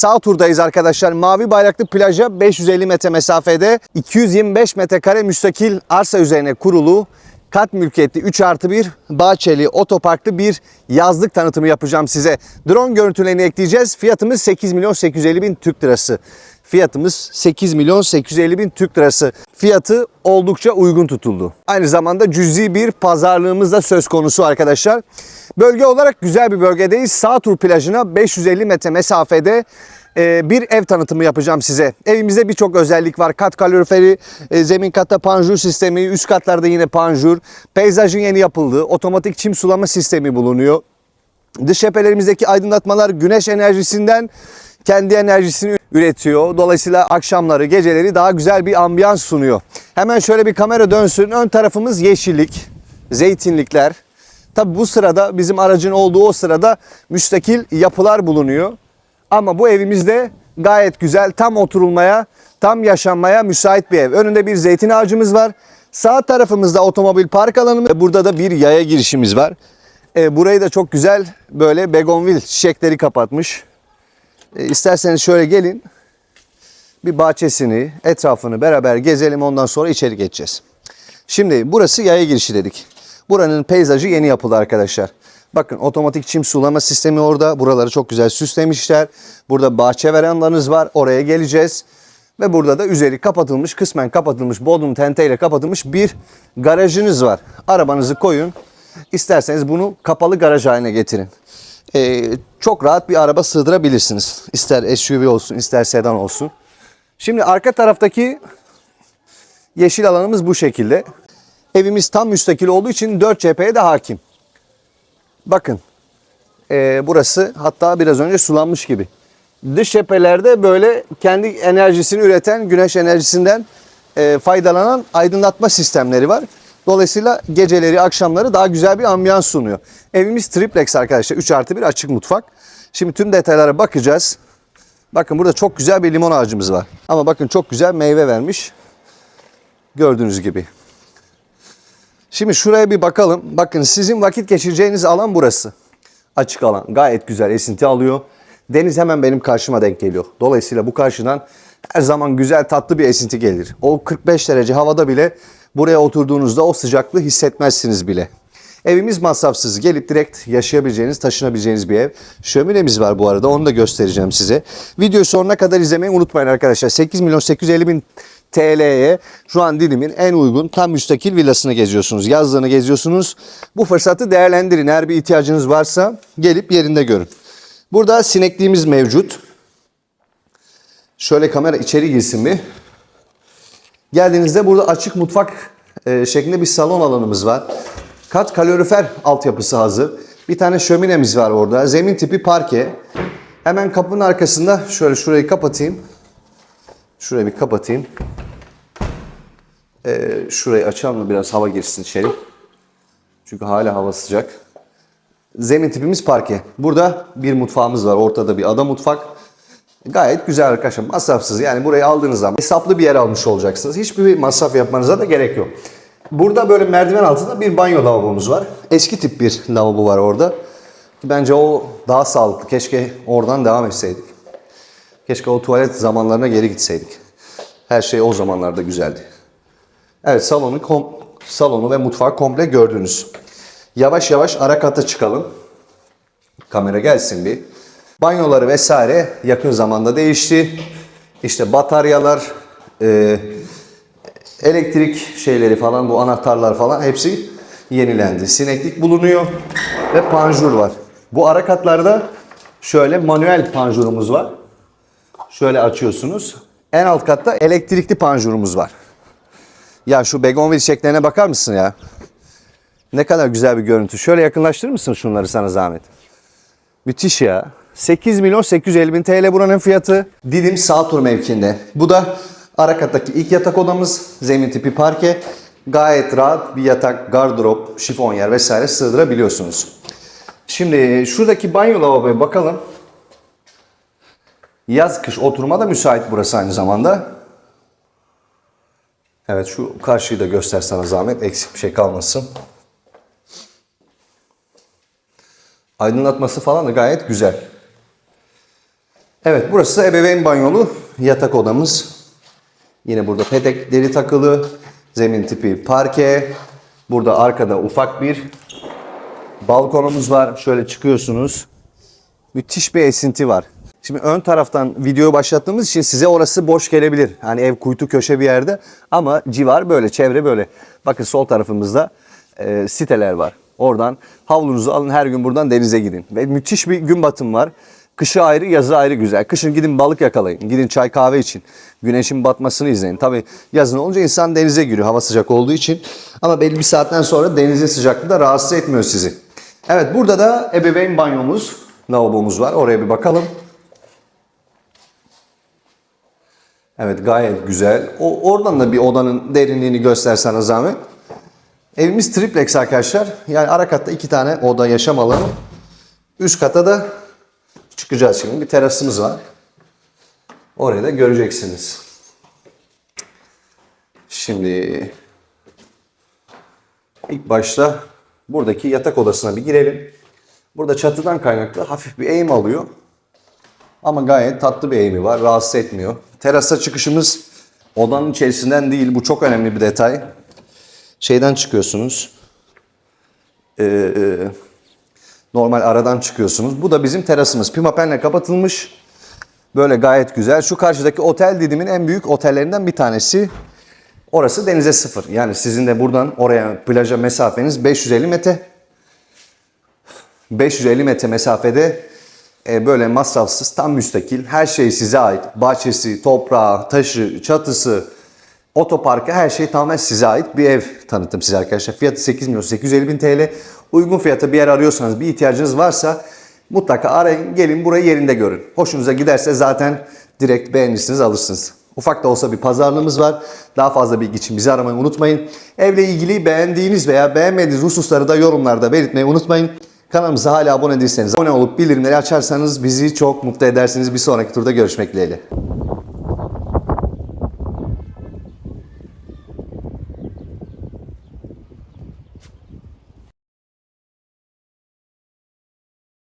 sağ turdayız arkadaşlar. Mavi bayraklı plaja 550 metre mesafede 225 metrekare müstakil arsa üzerine kurulu kat mülkiyetli 3 artı 1 bahçeli otoparklı bir yazlık tanıtımı yapacağım size. Drone görüntülerini ekleyeceğiz. Fiyatımız 8 milyon 850 bin Türk lirası. Fiyatımız 8 milyon 850 bin Türk lirası. Fiyatı oldukça uygun tutuldu. Aynı zamanda cüzi bir pazarlığımız da söz konusu arkadaşlar. Bölge olarak güzel bir bölgedeyiz. Sağtur plajına 550 metre mesafede e, bir ev tanıtımı yapacağım size. Evimizde birçok özellik var. Kat kaloriferi, e, zemin katta panjur sistemi, üst katlarda yine panjur, peyzajın yeni yapıldığı, otomatik çim sulama sistemi bulunuyor. Dış cephelerimizdeki aydınlatmalar güneş enerjisinden kendi enerjisini üretiyor. Dolayısıyla akşamları, geceleri daha güzel bir ambiyans sunuyor. Hemen şöyle bir kamera dönsün. Ön tarafımız yeşillik, zeytinlikler. Tabi bu sırada bizim aracın olduğu o sırada müstakil yapılar bulunuyor. Ama bu evimizde gayet güzel, tam oturulmaya, tam yaşanmaya müsait bir ev. Önünde bir zeytin ağacımız var. Sağ tarafımızda otomobil park alanımız. Burada da bir yaya girişimiz var. E, burayı da çok güzel böyle begonvil çiçekleri kapatmış. E, isterseniz şöyle gelin. Bir bahçesini, etrafını beraber gezelim ondan sonra içeri geçeceğiz. Şimdi burası yaya girişi dedik. Buranın peyzajı yeni yapıldı arkadaşlar. Bakın otomatik çim sulama sistemi orada. Buraları çok güzel süslemişler. Burada bahçe veranlarınız var. Oraya geleceğiz. Ve burada da üzeri kapatılmış, kısmen kapatılmış, bodrum tenteyle kapatılmış bir garajınız var. Arabanızı koyun. İsterseniz bunu kapalı garaj haline getirin. Ee, çok rahat bir araba sığdırabilirsiniz. İster SUV olsun, ister sedan olsun. Şimdi arka taraftaki yeşil alanımız bu şekilde. Evimiz tam müstakil olduğu için 4 cepheye de hakim. Bakın ee, burası hatta biraz önce sulanmış gibi. Dış cephelerde böyle kendi enerjisini üreten güneş enerjisinden e, faydalanan aydınlatma sistemleri var. Dolayısıyla geceleri akşamları daha güzel bir ambiyans sunuyor. Evimiz triplex arkadaşlar 3 artı 1 açık mutfak. Şimdi tüm detaylara bakacağız. Bakın burada çok güzel bir limon ağacımız var. Ama bakın çok güzel meyve vermiş. Gördüğünüz gibi. Şimdi şuraya bir bakalım. Bakın sizin vakit geçireceğiniz alan burası. Açık alan. Gayet güzel esinti alıyor. Deniz hemen benim karşıma denk geliyor. Dolayısıyla bu karşıdan her zaman güzel tatlı bir esinti gelir. O 45 derece havada bile buraya oturduğunuzda o sıcaklığı hissetmezsiniz bile. Evimiz masrafsız. Gelip direkt yaşayabileceğiniz, taşınabileceğiniz bir ev. Şöminemiz var bu arada. Onu da göstereceğim size. Videoyu sonuna kadar izlemeyi unutmayın arkadaşlar. 8 milyon 850 bin TL'ye şu an Didim'in en uygun tam müstakil villasını geziyorsunuz. Yazlığını geziyorsunuz. Bu fırsatı değerlendirin. Eğer bir ihtiyacınız varsa gelip yerinde görün. Burada sinekliğimiz mevcut. Şöyle kamera içeri girsin bir. Geldiğinizde burada açık mutfak e, şeklinde bir salon alanımız var. Kat kalorifer altyapısı hazır. Bir tane şöminemiz var orada. Zemin tipi parke. Hemen kapının arkasında şöyle şurayı kapatayım. Şurayı bir kapatayım. Ee, şurayı açalım mı biraz hava girsin içeri. Çünkü hala hava sıcak. Zemin tipimiz parke. Burada bir mutfağımız var. Ortada bir ada mutfak. Gayet güzel arkadaşlar. Masrafsız. Yani burayı aldığınız zaman hesaplı bir yer almış olacaksınız. Hiçbir masraf yapmanıza da gerek yok. Burada böyle merdiven altında bir banyo lavabomuz var. Eski tip bir lavabo var orada. Bence o daha sağlıklı. Keşke oradan devam etseydik. Keşke o tuvalet zamanlarına geri gitseydik. Her şey o zamanlarda güzeldi. Evet salonu, kom salonu ve mutfağı komple gördünüz. Yavaş yavaş ara kata çıkalım. Kamera gelsin bir. Banyoları vesaire yakın zamanda değişti. İşte bataryalar, e, elektrik şeyleri falan bu anahtarlar falan hepsi yenilendi. Sineklik bulunuyor ve panjur var. Bu ara katlarda şöyle manuel panjurumuz var. Şöyle açıyorsunuz. En alt katta elektrikli panjurumuz var. Ya şu begonvil çiçeklerine bakar mısın ya? Ne kadar güzel bir görüntü. Şöyle yakınlaştırır mısın şunları sana zahmet? Müthiş ya. 8 milyon 850 bin TL buranın fiyatı. Didim sağ tur mevkinde. Bu da ara kattaki ilk yatak odamız. Zemin tipi parke. Gayet rahat bir yatak, gardırop, şifonyer vesaire sığdırabiliyorsunuz. Şimdi şuradaki banyo lavaboya bakalım. Yaz kış oturuma da müsait burası aynı zamanda. Evet şu karşıyı da göster sana zahmet eksik bir şey kalmasın. Aydınlatması falan da gayet güzel. Evet burası ebeveyn banyolu yatak odamız. Yine burada petek deri takılı. Zemin tipi parke. Burada arkada ufak bir balkonumuz var. Şöyle çıkıyorsunuz. Müthiş bir esinti var. Şimdi ön taraftan videoyu başlattığımız için size orası boş gelebilir. Hani ev kuytu köşe bir yerde ama civar böyle, çevre böyle. Bakın sol tarafımızda e, siteler var. Oradan havlunuzu alın her gün buradan denize gidin. Ve müthiş bir gün batım var. Kışı ayrı, yazı ayrı güzel. Kışın gidin balık yakalayın. Gidin çay kahve için. Güneşin batmasını izleyin. Tabii yazın olunca insan denize giriyor hava sıcak olduğu için. Ama belli bir saatten sonra denizin sıcaklığı da rahatsız etmiyor sizi. Evet burada da ebeveyn banyomuz, lavabomuz var. Oraya bir bakalım. Evet gayet güzel. O, oradan da bir odanın derinliğini gösterseniz zahmet. Evimiz triplex arkadaşlar. Yani ara katta iki tane oda yaşam alanı. Üst kata da çıkacağız şimdi. Bir terasımız var. Orayı da göreceksiniz. Şimdi ilk başta buradaki yatak odasına bir girelim. Burada çatıdan kaynaklı hafif bir eğim alıyor. Ama gayet tatlı bir eğimi var. Rahatsız etmiyor. Terasa çıkışımız odanın içerisinden değil. Bu çok önemli bir detay. Şeyden çıkıyorsunuz. Ee, e, normal aradan çıkıyorsunuz. Bu da bizim terasımız. Pimapenle kapatılmış. Böyle gayet güzel. Şu karşıdaki otel Didim'in en büyük otellerinden bir tanesi. Orası denize sıfır. Yani sizin de buradan oraya plaja mesafeniz 550 metre. 550 metre mesafede e, böyle masrafsız, tam müstakil, her şey size ait. Bahçesi, toprağı, taşı, çatısı, otoparkı her şey tamamen size ait bir ev tanıttım size arkadaşlar. Fiyatı 8 milyon 850 bin TL. Uygun fiyata bir yer arıyorsanız, bir ihtiyacınız varsa mutlaka arayın, gelin burayı yerinde görün. Hoşunuza giderse zaten direkt beğenirsiniz, alırsınız. Ufak da olsa bir pazarlığımız var. Daha fazla bilgi için bizi aramayı unutmayın. Evle ilgili beğendiğiniz veya beğenmediğiniz hususları da yorumlarda belirtmeyi unutmayın. Kanalımıza hala abone değilseniz abone olup bildirimleri açarsanız bizi çok mutlu edersiniz. Bir sonraki turda görüşmek dileğiyle.